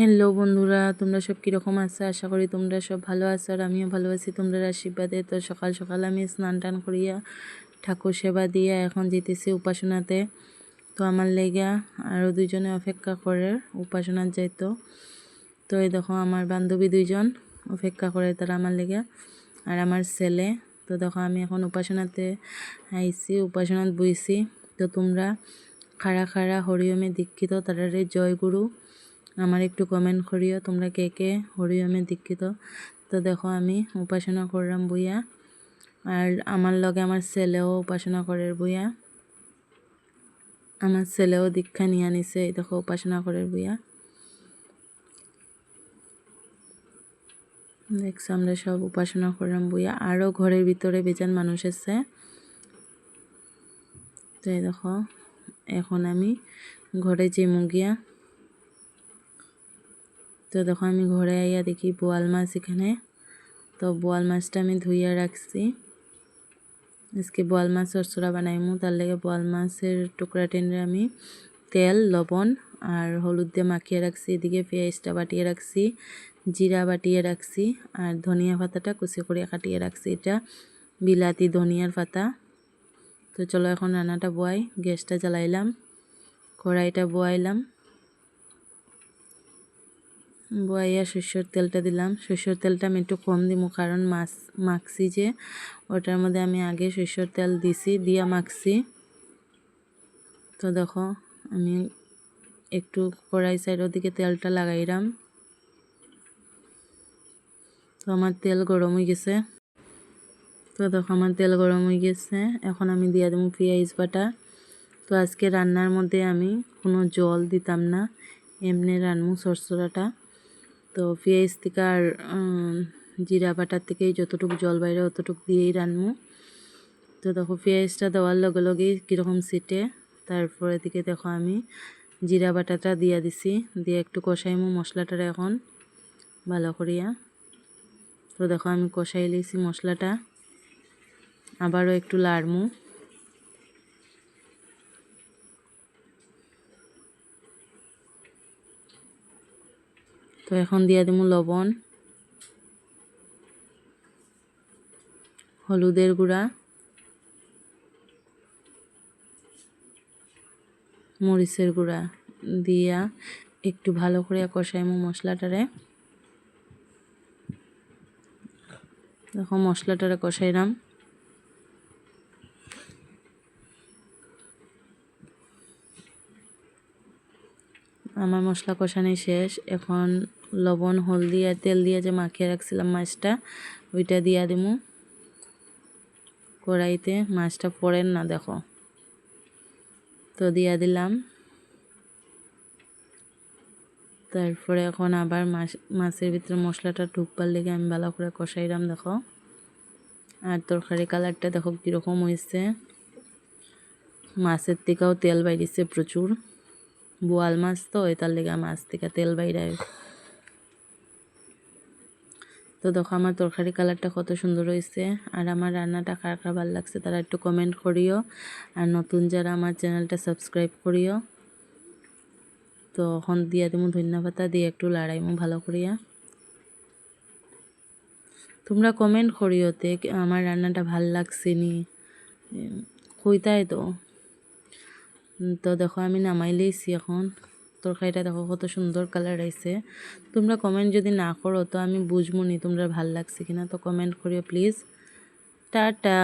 Hello বন্ধুরা, তোমরা সব কীরকম আছো? আশা করি তোমরা সব ভালো আছো আর আমিও ভালো আছি। তোমরা আশীর্বাদে তো সকাল সকাল আমি স্নান টান করিয়া ঠাকুর সেবা দিয়া এখন যেতেছি উপাসনাতে। তো আমার লেগা আরও দুইজনে অপেক্ষা করে উপাসনার যাইতো। তো এই দেখো আমার বান্ধবী দুইজন অপেক্ষা করে, তারা আমার লেগা আর আমার ছেলে। তো দেখো আমি এখন উপাসনাতে আইছি, উপাসনাত বইছি। তো তোমরা খাড়া খাড়া হরিওমে দীক্ষিত তারারে জয় গুরু আমার একটু কমেন্ট করিও, তোমরা কে কে? হরিওমে দীক্ষিত। তো দেখো আমি উপাসনা করলাম বইয়া। আর আমার লগে আমার ছেলেও উপাসনা করার বইয়া। আমার ছেলেও দীক্ষা নিয়ে আনিছে এই দেখো উপাসনা করার বইয়া। দেখছ, আমরা সব উপাসনা করলাম বইয়া। আরও ঘরের ভিতরে বেজান মানুষ আছে। তো এই দেখো, এখন আমি ঘরে যে মুগিয়া তো দেখো আমি ঘরে আইয়া দেখি বোয়াল মাছ এখানে। তো বোয়াল মাছটা আমি ধুইয়া রাখছি। আজকে বোয়াল মাছ চরচড়া বানাইমু, তার লেগে বোয়াল মাছের টুকরা টেনে আমি তেল, লবণ আর হলুদ দিয়ে মাখিয়ে রাখছি। এদিকে পেঁয়াজটা বাটিয়ে রাখছি, জিরা বাটিয়ে রাখছি আর ধনিয়া পাতাটা কুচি করে কাটিয়ে রাখছি। এটা বিলাতি ধনিয়ার পাতা। তো চলো এখন রান্নাটা বয়াই, গ্যাসটা জ্বালাইলাম, কড়াইটা বয়াইলাম। বয়াইয়া সর্ষের তেলটা দিলাম। সর্ষের তেলটা আমি একটু কম দিব কারণ মাছ, মাখছি যে, ওটার মধ্যে আমি আগে সর্ষের তেল দিছি, দিয়া মাখছি। তো দেখো, আমি একটু কড়াই সাইডের দিকে তেলটা লাগাইলাম। তো আমার তেল গরম হয়ে গেছে। তো দেখো, আমার তেল গরম হয়ে গেছে। এখন আমি দিয়ে দেবো পেঁয়াজ বাটা। তো আজকে রান্নার মধ্যে আমি কোনো জল দিতাম না। এমনি রান্নু সরসরাটা তো পেঁয়াজ থেকে আর জিরা বাটার থেকেই যতটুকু জল বাইরে অতটুকু দিয়েই রান্নু তো দেখো পেঁয়াজটা দেওয়ার লগে লগেই কীরকম সিটে, তারপরে দিকে দেখো আমি জিরা বাটাটা দিয়া দিছি, দিয়ে একটু কষাইমু মশলাটার এখন, ভালো করিয়া। তো দেখো আমি কষাই লিছি মশলাটা, আবারও একটু লাড়মু। তো এখন দিয়ে দেবো লবণ, হলুদের গুঁড়া, মরিচের গুঁড়া দিয়া একটু ভালো করে কষাইমো মশলাটারে। দেখো মশলাটারে কষাইলাম। আমার মশলা কষানি শেষ, এখন লবণ, হলদি আর তেল দিয়ে যে মাখিয়ে রাখছিলাম মাছটা, ওইটা দিয়া দিমু। কড়াইতে মাছটা পড়েন না, দেখো। তো দিয়া দিলাম। তারপরে এখন আবার মাছ, মাছের ভিতরে মশলাটা ঢুকবার লেগে আমি ভালো করে কষাইলাম, দেখো। আর তরকারি কালারটা দেখো কীরকম হয়েছে মাছের থেকেও তেল বাইরেছে প্রচুর। বোয়াল মাছ তো তার লেগে মাছ থেকে তেল বাইরায় তো দেখো আমার তরকারি কালারটা কত সুন্দর হয়েছে। আর আমার রান্নাটা কার কার ভালো লাগছে তারা একটু কমেন্ট করিও। আর নতুন যারা আমার চ্যানেলটা সাবস্ক্রাইব করিও। তো এখন দিয়া দেবো ধন্যবাদ দিয়ে একটু লড়াইমো ভালো করিয়া। তোমরা কমেন্ট করিও তে আমার রান্নাটা ভালো লাগছে নি। কইতাই তো? তো দেখো আমি নামাই লইছি এখন। তরকারিটা দেখো কত সুন্দর কালার আইছে। তোমরা কমেন্ট যদি না করো তো আমি বুঝব নি তোমরা ভালো লাগছে কিনা, তো কমেন্ট করিও প্লিজ টাটা।